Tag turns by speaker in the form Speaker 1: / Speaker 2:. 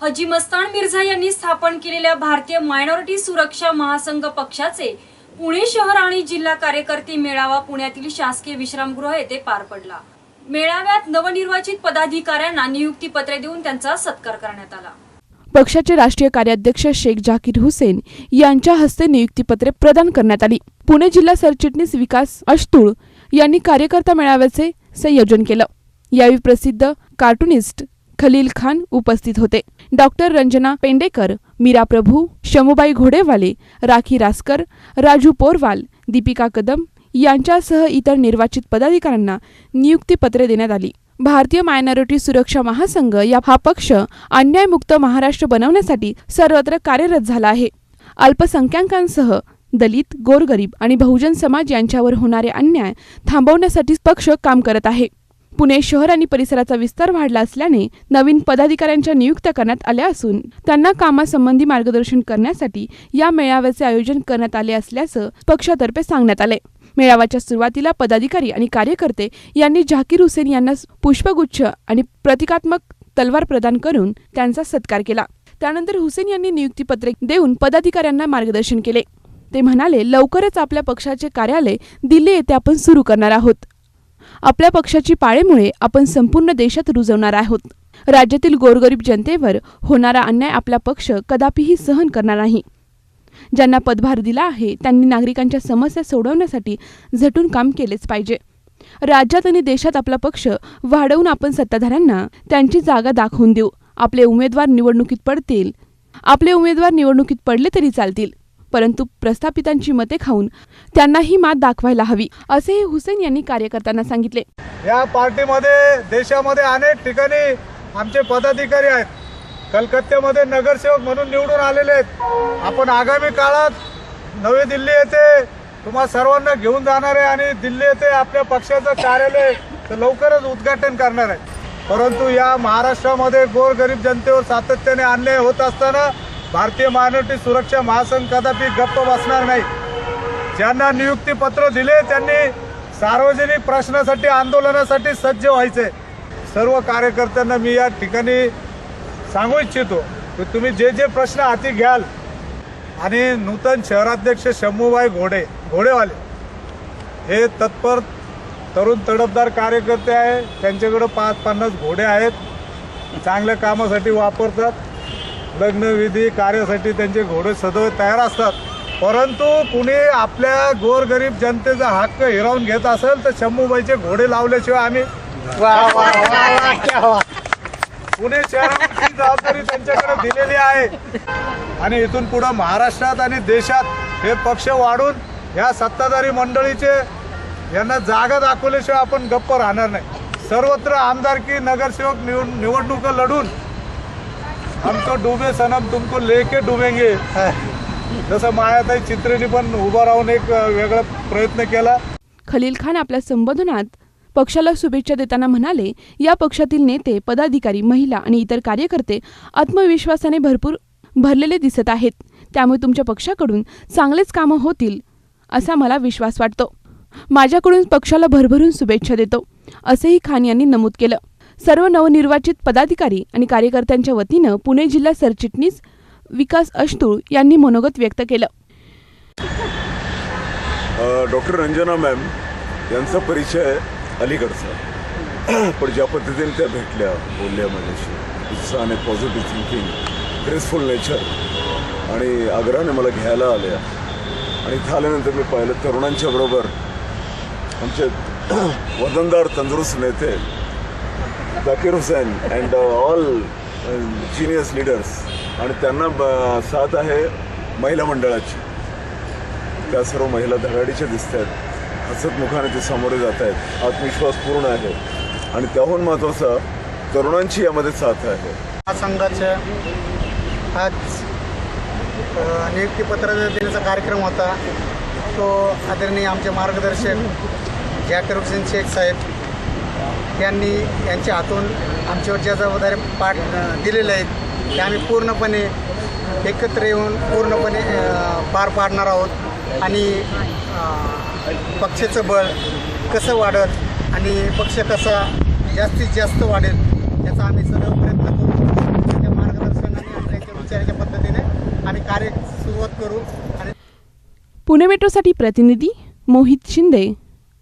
Speaker 1: हजी मस्तान मिर्झा यांनी स्थापन केलेल्या भारतीय मायनॉरिटी सुरक्षा महासंघ पक्षाचे पुणे शहर आणि जिल्हा कार्यकर्ते मेळावा पुण्यातील शासकीय विश्रामगृह येथे पार पडला. मेळाव्यात नवनिर्वाचित पदाधिकाऱ्यांना नियुक्ती पत्रे देऊन त्यांचा सत्कार करण्यात आला.
Speaker 2: पक्षाचे राष्ट्रीय कार्याध्यक्ष शेख जाकीर हुसेन यांच्या हस्ते नियुक्तीपत्रे प्रदान करण्यात आली. पुणे जिल्हा सरचिटणीस विकास अष्टुळ यांनी कार्यकर्ता मेळाव्याचे संयोजन केलं. यावेळी प्रसिद्ध कार्टुनिस्ट खलील खान उपस्थित होते. डॉक्टर रंजना पेंडेकर मीरा प्रभू शमुबाई घोडेवाले राखी रासकर राजू पोरवाल दीपिका कदम यांच्यासह इतर निर्वाचित पदाधिकाऱ्यांना नियुक्तीपत्रे देण्यात आली. भारतीय मायनॉरिटी सुरक्षा महासंघ या हा पक्ष अन्यायमुक्त महाराष्ट्र बनवण्यासाठी सर्वत्र कार्यरत झाला आहे. अल्पसंख्याकांसह दलित गोरगरीब आणि बहुजन समाज यांच्यावर होणारे अन्याय थांबवण्यासाठी पक्ष काम करत आहे. पुणे शहर आणि परिसराचा विस्तार वाढला असल्याने नवीन पदाधिकाऱ्यांच्या नियुक्त्या करण्यात आल्या असून त्यांना कामासंबंधी मार्गदर्शन करण्यासाठी या मेळाव्याचे आयोजन करण्यात आले असल्याचं पक्षातर्फे सांगण्यात आले. मेळाव्याच्या सुरुवातीला पदाधिकारी आणि कार्यकर्ते यांनी झाकीर हुसेन यांना पुष्पगुच्छ आणि प्रतिकात्मक तलवार प्रदान करून त्यांचा सत्कार केला. त्यानंतर हुसेन यांनी नियुक्तीपत्रे देऊन पदाधिकाऱ्यांना मार्गदर्शन केले. ते म्हणाले लवकरच आपल्या पक्षाचे कार्यालय दिल्ली येथे आपण सुरू करणार आहोत. आपल्या पक्षाची पाळेमुळे आपण संपूर्ण देशात रुजवणार आहोत. राज्यातील गोरगरीब जनतेवर होणारा अन्याय आपला पक्ष कदापिही सहन करणार नाही. ज्यांना पदभार दिला आहे त्यांनी नागरिकांच्या समस्या सोडवण्यासाठी झटून काम केलेच पाहिजे. राज्यात आणि देशात आपला पक्ष वाढवून आपण सत्ताधाऱ्यांना त्यांची जागा दाखवून देऊ. आपले उमेदवार निवडणुकीत पडतील. आपले उमेदवार निवडणुकीत पडले तरी चालतील. परंतु प्रस्थापितांची मते खाऊन त्यांनाही मात दाखवायला हवी असेही हुसेन यांनी कार्यकर्त्यांना सांगितले.
Speaker 3: या पार्टीमध्ये देशामध्ये अनेक ठिकाणी आमचे पदाधिकारी आहेत. कलकत्त्यामध्ये नगरसेवक म्हणून निवडून आलेले आहेत. आपण आगामी काळात नवी दिल्ली येथे तुम्हा सर्वांना घेऊन जाणार आहे आणि दिल्ली येथे आपल्या पक्षाचं कार्यालय लवकरच उद्घाटन करणार आहे. परंतु या महाराष्ट्रामध्ये गोरगरीब जनतेवर सातत्याने अन्याय होत असताना भारतीय मायनॉरिटी सुरक्षा महासंघ कदापि गप्प बसणार नाही. ज्यांना नियुक्तीपत्र दिले त्यांनी सार्वजनिक प्रश्नासाठी आंदोलनासाठी सज्ज व्हायचे. सर्व कार्यकर्त्यांना मी या ठिकाणी सांगू इच्छितो की तुम्ही जे जे प्रश्न हाती घ्याल आणि नूतन शहराध्यक्ष शंभूबाई घोडे घोडेवाले हे तत्पर तरुण तडफदार कार्यकर्ते आहे त्यांच्याकडं पाच पन्नास घोडे आहेत. चांगल्या कामासाठी वापरतात. लग्नविधी कार्यासाठी त्यांचे घोडे सदैव तयार असतात. परंतु कुणी आपल्या गोरगरीब जनतेचा हक्क हिरावून घेत असेल तर शंभूबाईचे घोडे लावल्याशिवाय आम्ही पुणे शहराची जबाबदारी त्यांच्याकडे दिलेली आहे. आणि इथून पुढे महाराष्ट्रात आणि देशात हे पक्ष वाढून ह्या सत्ताधारी मंडळीचे यांना जागा दाखवल्याशिवाय आपण गप्प राहणार नाही. सर्वत्र आमदारकी नगरसेवक निवड निवडणुका लढून हमको डुबे सनम तुमको लेके डुबेंगे। जसं मायाताई चित्रेनी पण उभं राहून एक वेगळा प्रयत्न केला.
Speaker 2: खलील खान आपल्या संबोधनात पक्षाला शुभेच्छा देताना म्हणाले या पक्षातील नेते पदाधिकारी महिला आणि इतर कार्यकर्ते आत्मविश्वासाने भरपूर भरलेले दिसत आहेत. त्यामुळे तुमच्या पक्षाकडून चांगलेच कामं होतील असा मला विश्वास वाटतो. माझ्याकडून पक्षाला भरभरून शुभेच्छा देतो असेही खान यांनी नमूद केलं. सर्व नवनिर्वाचित पदाधिकारी आणि कार्यकर्त्यांच्या वतीनं पुणे जिल्हा सरचिटणीस विकास अष्टूळ यांनी मनोगत व्यक्त केलं.
Speaker 4: डॉक्टर रंजना मॅम यांचा परिचय अलीकडचा. पण ज्या पद्धतीने त्या भेटल्या बोलल्या माझ्याशी उत्साहाने पॉझिटिव्ह थिंकिंग ग्रेसफुल नेचर आणि आग्रहाने मला घ्यायला आल्या. आणि इथं आल्यानंतर मी पाहिलं तरुणांच्या बरोबर आमचे वजनदार तंदुरुस्त नेते Zakir Hussain and all genius leaders आणि त्यांना ब- साथ आहे महिला मंडळाची. त्या सर्व महिला धडाडीच्या दिसत आहेत हसत मुखाने ते सामोरे जात आहेत आत्मविश्वास पूर्ण आहे. आणि त्याहून महत्त्वाचा तरुणांची यामध्ये साथ आहे.
Speaker 5: संघाच्या आज नियुक्तीपत्र देण्याचा कार्यक्रम होता. तो आदरणीय आमचे मार्गदर्शक जाकीर हुसेन शेख साहेब यांनी यांच्या हातून आमच्यावर ज्या जबाबदारी पाठ अ, दिलेल्या आहेत त्या आम्ही पूर्णपणे एकत्र येऊन पूर्णपणे पार पाडणार आहोत. आणि पक्षाचं बळ कसं वाढत आणि पक्ष कसा जास्तीत जास्त वाढेल याचा आम्ही सदैव प्रयत्न करू. त्या आम्ही कार्य सुरुवात करू. आणि
Speaker 2: पुणे मेट्रोसाठी प्रतिनिधी Mohit Shinde.